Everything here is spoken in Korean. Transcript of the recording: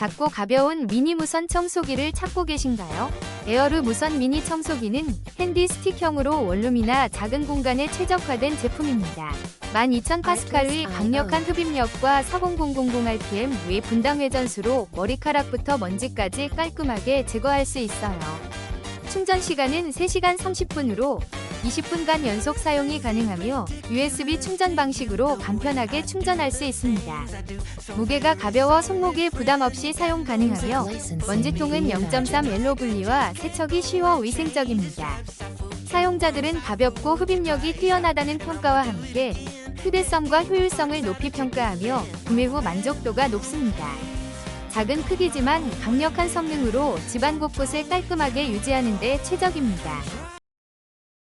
작고 가벼운 미니 무선 청소기를 찾고 계신가요? 에어르 무선 미니 청소기는 핸디 스틱형으로 원룸이나 작은 공간에 최적화된 제품입니다. 12,000파스칼의 강력한 흡입력과 40000rpm 외 분당 회전수로 머리카락부터 먼지까지 깔끔하게 제거할 수 있어요. 충전 시간은 3시간 30분으로 20분간 연속 사용이 가능하며 USB 충전 방식으로 간편하게 충전할 수 있습니다. 무게가 가벼워 손목에 부담 없이 사용 가능하며 먼지통은 0.3L로 분리와 세척이 쉬워 위생적입니다. 사용자들은 가볍고 흡입력이 뛰어나다는 평가와 함께 휴대성과 효율성을 높이 평가하며 구매 후 만족도가 높습니다. 작은 크기지만 강력한 성능으로 집안 곳곳을 깔끔하게 유지하는 데 최적입니다.